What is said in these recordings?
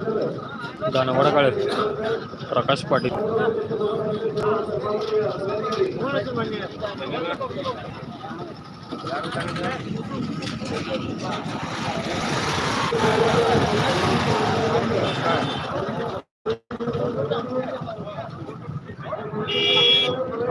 दानवाडा काळे प्रकाश पाटील.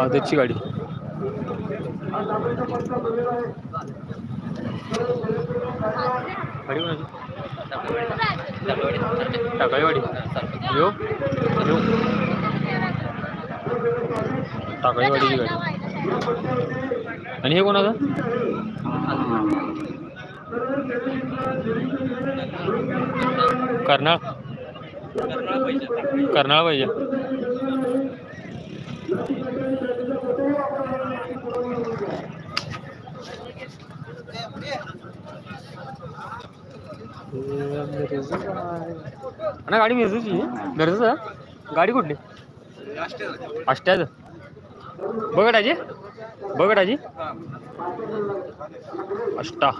आदतची गाडी. गाडी कोणाची? टाकाळीवाडी यो यो. टाकाळीवाडीची गाडी. आणि हे कोणाचं? कर्नाळ. कर्नाळ पाहिजे. ना गाडी मिरजूची मिरजूच गाडी कुठली? अष्ट्याच बघटाची आजी अष्टा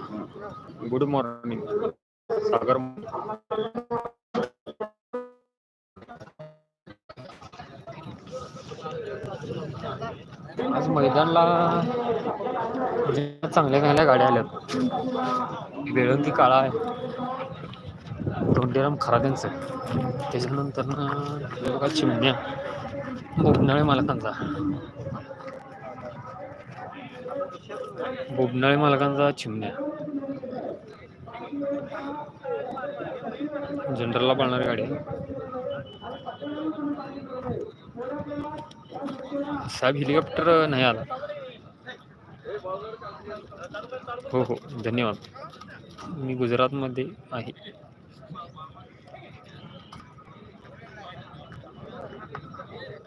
गुड मॉर्निंग सागर आज मैदानला चांगल्या चांगल्या गाड्या आल्या बेळंकी काळा आहे. धोंडीराम खराद्यांचं त्याच्यानंतर ना बघा चिमण्या. बोबनाळे मालकांचा. बोबनाळे मालकांचा चिमण्या. जनरलला पाळणारी गाडी. आहे. साहेब हेलिकॉप्टर नाही आला. हो हो. धन्यवाद. मी गुजरातमध्ये आहे.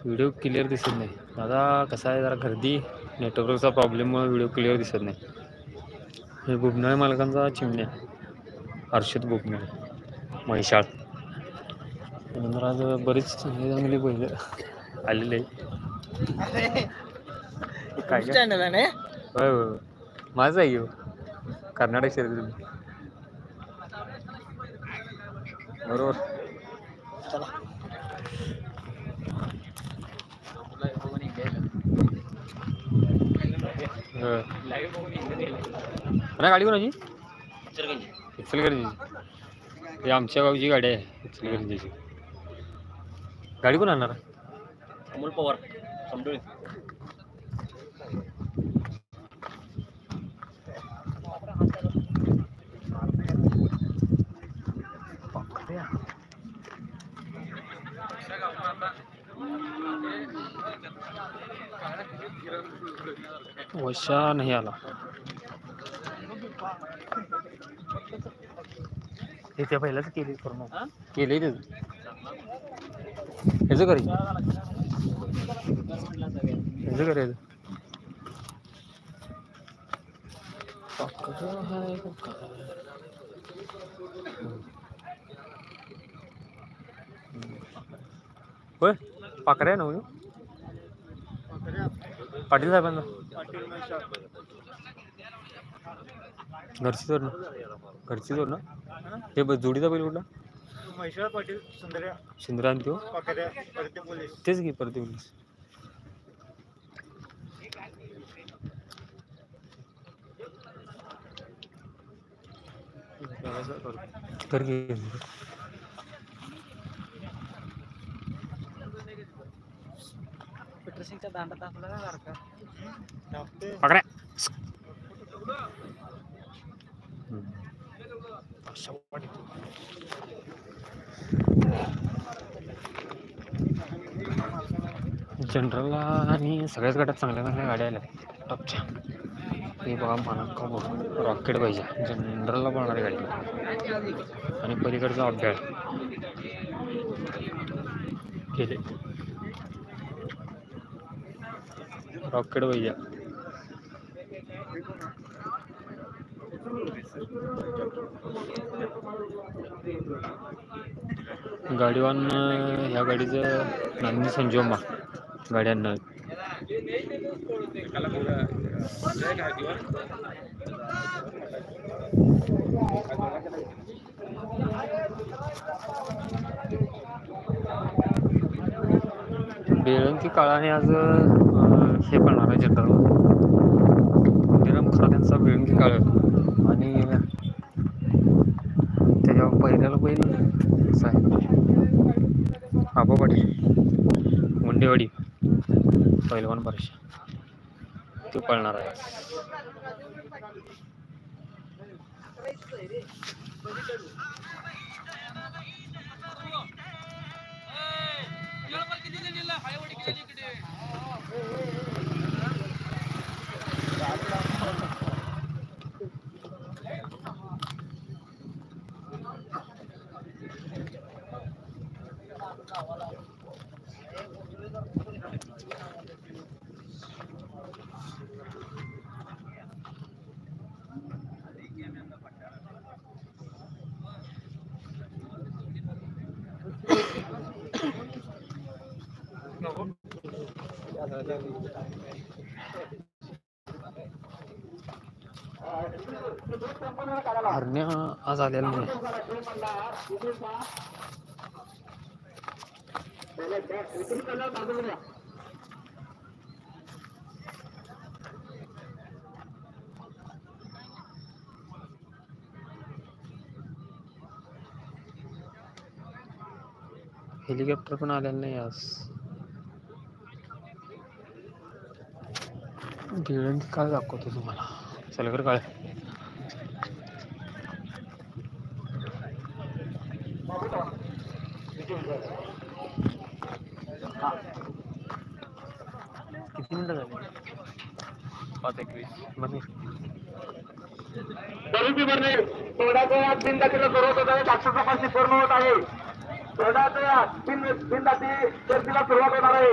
व्हिडिओ क्लिअर दिसत नाही. दादा कसा आहे जरा गर्दी? नेटवर्कचा प्रॉब्लेममुळे व्हिडिओ क्लिअर दिसत नाही. हे बुबनाळे मालकांचा चिमण्या हर्षद बुबनाळे महिशाळ. नंतर आज बरीच चांगली चांगली बैल. आलेले. आहे काय चॅनल होय होय माझं आहे घेऊ कर्नाटक शरीर बरोबर. नाही गाडी कोणाची? इचलकरंजीची ही आमच्या गावची गाडी आहे इचलकरंजीची. गाडी कोण आणणार? अमोल पवार समडोळी वशा नाही आला. हे त्या पहिल्याच केले करून केले त्याचं ह्याचं करी. ह्याचं पाकळं हाय? का काय? होय पाकड्या आहे ना हो? पाटील साहेबांना? घरची जोड ना. घरची जोड ना? हे बस जोडीचा बैल कुठला? म्हैशाळ पाटील सुंदर्या. शिंद्रा आणि त्यो? पाकड्या परते पोलीस. तेच घे परत पोलीस. कर घे. पेट्रोसिंगचा दांडा दाखवला ना सारखा. पकड्या जनरलला आणि सगळ्याच गटात चांगल्या चांगल्या गाड्या आल्या. टॉपच्या हे बघा मानका रॉकेट पाहिजे जनरलला पळणारी गाडी. आणि पलीकडचा अभ्यास. केले. रॉकेट भैया. गाडीवान ह्या गाडीचं नांदी संजोमा गाड्यांना. बेळंकी काळाने आज हे पडणार आहे जनरल निरम खरा त्यांचा बेळंकी काळ आणि त्याच्या पहिल्याला पहिलं कसा आहे? आबा पाटील मुंडेवाडी पहिलवान परशा तो पळणार आहे. हरण्या आज आलेला नाही. हेलिकॉप्टर पण आलेलं नाही आज. गिळंकी काय दाखवतो तुम्हाला? सलगर काय किती मिनिटं झाली? पाच एकवीस. बरं तरी तीन तारखेला सुरुवात होत आहे. तपासणी पूर्ण होत आहे. तीन तीन तारखे सुरुवात होणार आहे.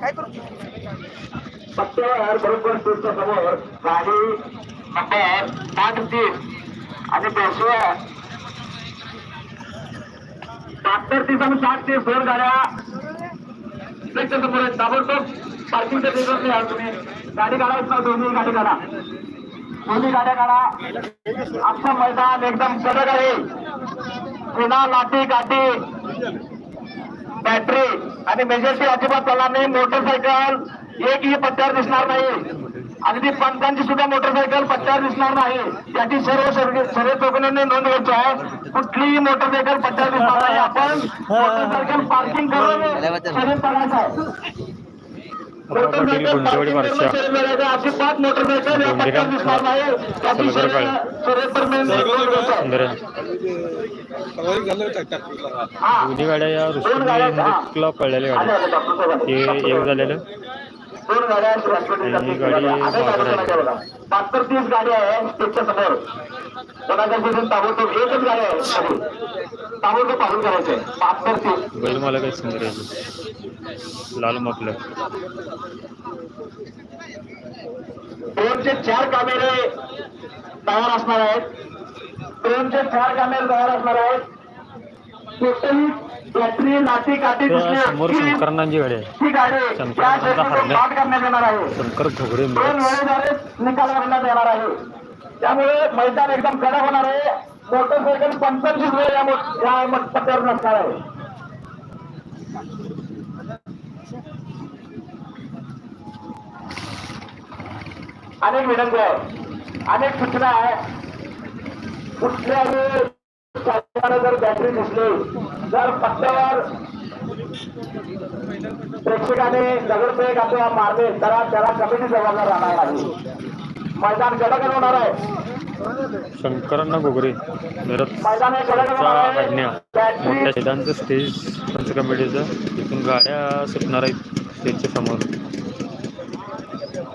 काय वाटला पत्त्यावर बरोबर तुमच्यासमोर गाडी नंबर पाच तीस आणि पेशव्या बहात्तर तीस आणि साठ तीस दोन गाड्या स्टेजच्या समोर आहेत ताबडतोब पार्किंगच्या स्टेजवर नाही आहात तुम्ही. गाडी काढा ना दोन्ही गाडी काढा. दोन्ही गाड्या काढा. आजचं मैदान एकदम कडक आहे पुन्हा लाठी गाठी. बॅटरी आणि मेजरची अजिबात चालणार नाही मोटरसायकल एकही पट्ट्यावर दिसणार नाही. अगदी पंचांची सुद्धा मोटरसायकल पट्ट्यावर दिसणार नाही. याची सर्व सर्व सर्व चौकण्यांनी नोंद घ्यायची आहे. कुठलीही मोटरसायकल पट्ट्यावर दिसणार नाही. आपण मोटरसायकल पार्किंग करून शरीर चालायचं आहे. पाटील गुंडेवाडी वर्षा आहे. दोन्ही गाड्या या हिंदूला पडलेल्या आले, गाड्या. हे एक झालेलं. आणि गाडी. बहात्तर तीस गाडी आहे. स्टेजच्या समोर. ताबडतोब एकच गाडी आहे. ताबडतोब पाहून करायचंय बहात्तर तीस. बैल मला काही सुंदर आहे लाल मफलर. दोनशे चार कॅमेरे तयार असणार आहेत. दोनशे चार कॅमेरे तयार असणार आहेत. टोटली बॅटरी लाठी काठी समोर. शंकरांची गाडी आहे. ही गाडी शंकराचा त्या शेतीतून हरण्या. पाठ करण्यात येणार आहे. शंकर घोगडे दोन मिरज. वेळेद्वारे निकाल करण्यात येणार आहे. त्यामुळे मैदान एकदम कडक होणार आहे. मोटरसायकल पंचाऐंशी वेळ या पट्ट्यावर नसणार आहे. अनेक विनंती आहे अनेक सूचना आहे कुठल्याही जर बॅटरी दिसली जर पट्ट्यावर प्रेक्षकाने दगडफेक अथवा मारले तर त्याला कमिटी जबाबदार राहणार आहे. मैदान कडक होणार आहे. शंकरांना बॅटरी मोठ्या मैदानचं स्टेज पंच कमिटीचं तिथून गाड्या सुटणार आहेत. स्टेजच्या समोर.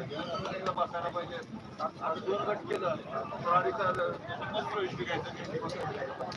तुमच्या बसायला पाहिजे आता दोन गट केलं प्रणालीचा मग प्रवेश घ्यायचा